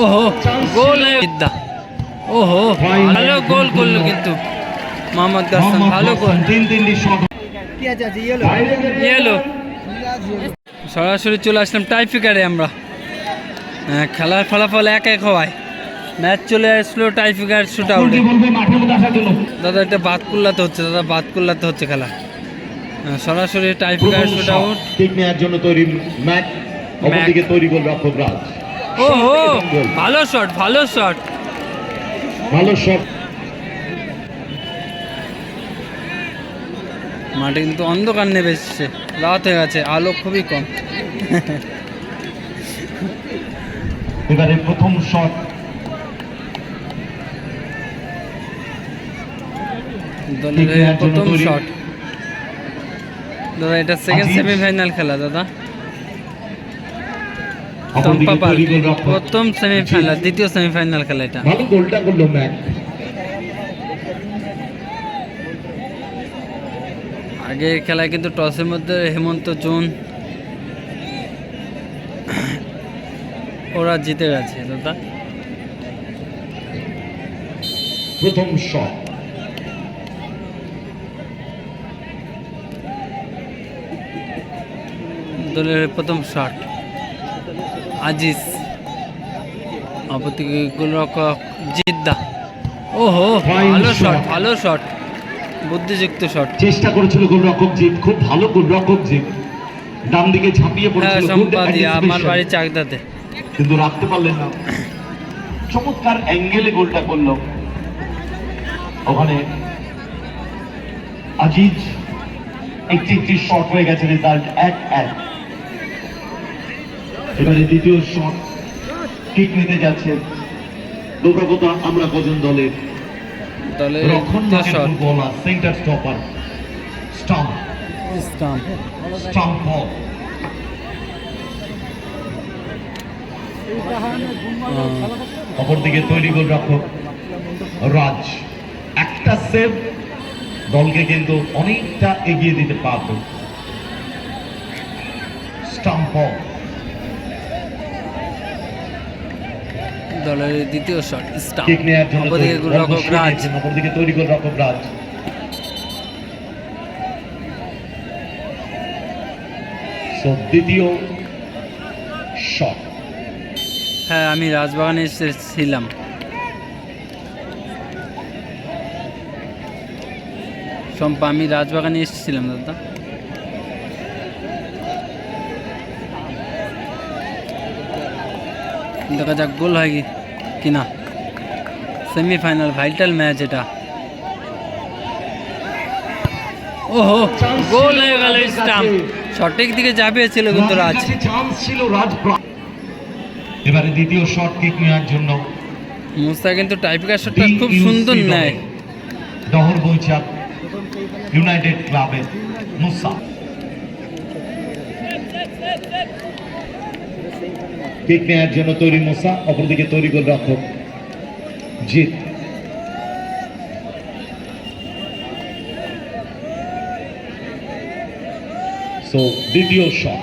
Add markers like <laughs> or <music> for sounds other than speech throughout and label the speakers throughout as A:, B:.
A: ওহো গোল বিদ্যা। ওহো ভালো গোল করল কিন্তু মোহাম্মদ গাসান ভালো গোল।
B: তিন তিনটি
A: ইয়েলো সরাসরি চলে আসলাম টাইফিকারে আমরা। হ্যাঁ, খেলার ফলাফল এক এক হওয়ায়। ম্যাচ চলে আসলো টাইফিকার শুট আউটে
B: বলব মাঠের মধ্যে আসার জন্য।
A: দাদা এটা বাদ কুল্লাতে হচ্ছে দাদা বাদ কুল্লাতে হচ্ছে খেলা। সরাসরি টাইফিকার শুট আউট
B: ঠিক নেওয়ার জন্য তৈরি ম্যাচ। অপরদিকে তৈরি গোল রক্ষক রাজ।
A: ওহো ভালো শট ভালো শট
B: ভালো শট
A: মাঠে কিন্তু অন্ধকার নেমে এসছে। রাত হয়ে গেছে আলো খুবই কম।
B: এবারে প্রথম শট
A: প্রথম শট দাদা এটা সেকেন্ড সেমিফাইনাল খেলা দাদা। চম্পা পাল প্রথম সেমিফাইনাল দ্বিতীয় সেমিফাইনাল খেলা এটা।
B: ভালো গোলটা করল ম্যাচ।
A: আগের খেলায় কিন্তু টসের মধ্যে হেমন্ত জোন ওরা জিতে গেছে দাদা
B: প্রথম শট।
A: দলের প্রথম শট। আজিজ। অপরদিকে গোলরক্ষক জিদ্দা। ওহো
B: Fine
A: ভালো শট. ভালো শট বুদ্ধিযুক্ত শট
B: চেষ্টা করেছিল গোল রক্ষক জিত খুব ভালো গোল রক্ষক জিত ডান দিকে ঝাঁপিয়ে
A: হ্যাঁ
B: পড়েছিল
A: সম্পাদিয়া আমার বাড়ি চাকদাতে।
B: কিন্তু রাখতে পারলেন না। চমৎকার অ্যাঙ্গেলে গোলটা করল। ওখানে আজিজ একটি একটি শট হয়ে গেছে রেজাল্ট এক এক। এবারে দ্বিতীয় শট কিক নিতে যাচ্ছে। দুর্গাপতা আমরা কজন দলের রক্ষণ centre stopper stump
A: stump
B: stump ball অপরদিকে তৈরি গোল রক্ষক রাজ। একটা সেভ দলকে কিন্তু অনেকটা এগিয়ে দিতে পারত স্টাম্প বল
A: দলের দ্বিতীয় শট স্টাম্প। অপরদিকে গোলরক্ষক রাজ।
B: অপরদিকে তৈরি গোল রক্ষক রাজ। দ্বিতীয় শট
A: হ্যাঁ আমি রাজবাগানে এসেছিলাম শম্পা আমি রাজবাগানে এসেছিলাম দাদা। দেখা যাক গোল হয় কি কিনা। সেমিফাইনাল ভাইটাল ম্যাচ এটা। ওহো গোল হয়ে গেল স্টাম্প। সঠিক দিকে যাবে ছিল কিন্তু রাজ।
B: এবারে দ্বিতীয় শট কিক নেওয়ার জন্য।
A: মুস্তা কিন্তু টাইপিকার শটটা খুব সুন্দর নেয়।
B: দহর বৈচাক ইউনাইটেড ক্লাবের মুসা কিক নেওয়ার জন্য তৈরি মুসা অপরদিকে তৈরি গোল রক্ষক জিত সো দ্বিতীয় শট।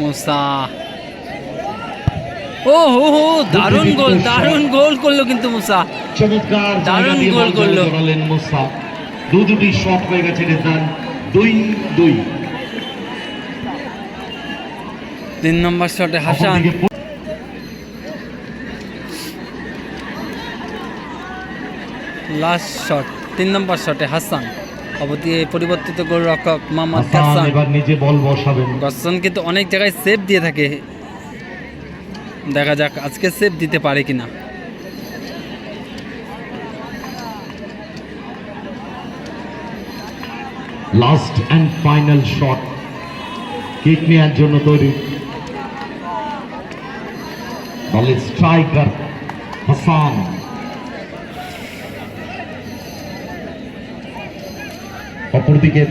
A: মুসা ও হো হো দারুণ গোল দারুণ গোল করল কিন্তু মুসা
B: চমৎকার
A: দারুণ গোল করল।
B: মুসা দু দুটি শট হয়ে গেছে রেজাল্ট। দুই দুই।
A: তিন নম্বর শটে হাসান। লাস্ট শট তিন নম্বর শটে হাসান। অবদিকে পরিবর্তিত গোলরক্ষক মোহাম্মদ
B: হাসান
A: হাসান।
B: এবার নিজে বল বসাবেন।
A: গসন কিন্তু অনেক জায়গায় সেভ দিয়ে থাকে। দেখা যাক আজকে সেভ দিতে পারে কিনা।
B: Last and final shot kick নেওয়ার জন্য তৈরি। দলের স্ট্রাইকার হাসান অপরদিকে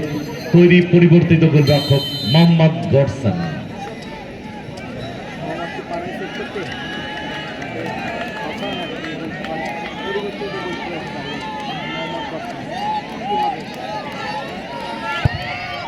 B: তৈরি পরিবর্তিত গোলরক্ষক মোহাম্মদ গডসন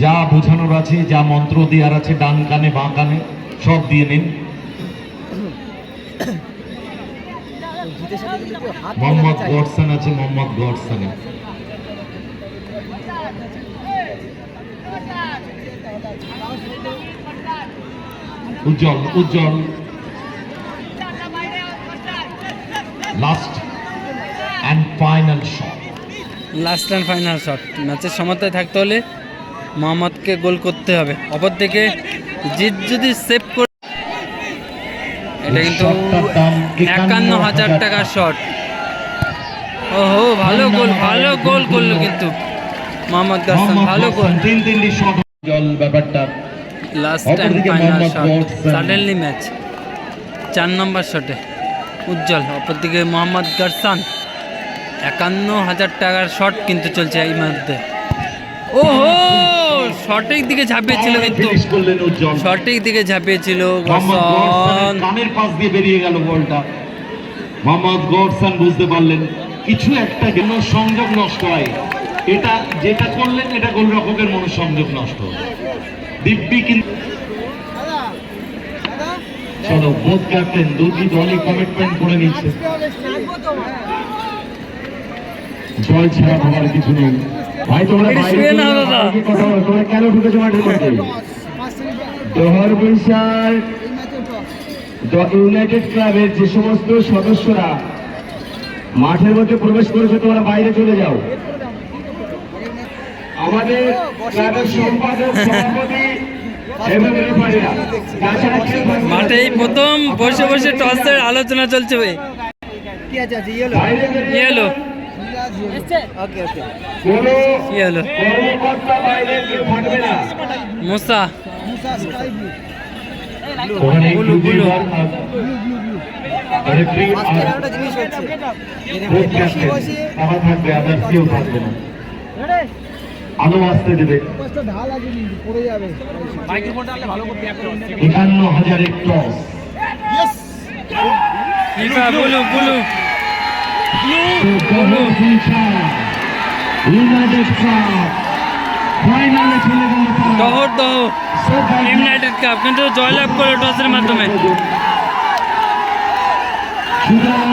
B: যা বোঝানোর আছে, যা মন্ত্র দেওয়ার আছে, ডান কানে, বাঁ কানে, সব দিয়ে নিন। মোহাম্মদ গডসন আছে, মোহাম্মদ গডসনে। উজ্জ্বল উজ্জ্বল। Last and final shot
A: last and final shot ম্যাচের সমতায় থাকতে হলে মোহাম্মদকে গোল করতে হবে। অপরদিকে জিত যদি সেভ করে এটা কিন্তু একান্ন হাজার টাকার শট ওহো ভালো গোল ভালো গোল করল কিন্তু মোহাম্মদ গাসান ভালো গোল।
B: তিন তিনটি শট জল ব্যাপারটা।
A: লাস্ট
B: অপরদিকে
A: ফাইনাল শট সাডেনলি ম্যাচ চার নম্বর শটে উজ্জ্বল। অপরদিকে মোহাম্মদ গারসান একান্ন হাজার টাকার শট কিন্তু চলছে এই মধ্যে ওহো সঠিক দিকে ঝাঁপিয়েছিল কিন্তু। সঠিক দিকে ঝাঁপিয়েছিল
B: কানের পাশ দিয়ে বেরিয়ে গেল বলটা। মোহাম্মদ গডসন বুঝতে পারলেন কিছু একটা যেন সংযোগ নষ্ট হয়। এটা যেটা করলেন এটা গোলরক্ষকের মনোসংযোগ নষ্ট। দিব্যি কিন্তু চলো বোধ ক্যাপ্টেন দুটি দলই কমিটমেন্ট করে নিচ্ছে। জল ছাড়া ভাবার কিছু নেই। ভাই তোমরা বাইরে
A: না দাদা।
B: তোমরা কেন ঢুকেছো মাঠের মধ্যে? <laughs> জোহর বৈশাখ ইউনাইটেড ক্লাবের যে সমস্ত সদস্যরা মাঠের মধ্যে প্রবেশ করেছে তোমরা বাইরে চলে যাও। আমাদের ক্লাবের সম্পাদক সভাপতি।
A: মাঠে এই প্রথম বসে বসে টসের আলোচনা চলছে ভাই।
C: কি আছে? ইয়েলো
B: বাইরে
A: কি হলো মুসা
B: আর
C: একটা জিনিস হচ্ছে
B: বোধ
C: বসে
B: ক্যাপ্টেন
C: বসে
B: তারা থাকবে আদার কেউ থাকবে না আলো আসতে দেবে
C: কষ্ট ঢাল আছে কিন্তু পড়ে
B: টস
A: ফিফা বুলু বুলু
B: ইউনাইটেড ফাইনালে চলে গেল
A: ইউনাইটেড কাপ কিন্তু জয়লাভ করে টসের মাধ্যমে
B: সুতরাং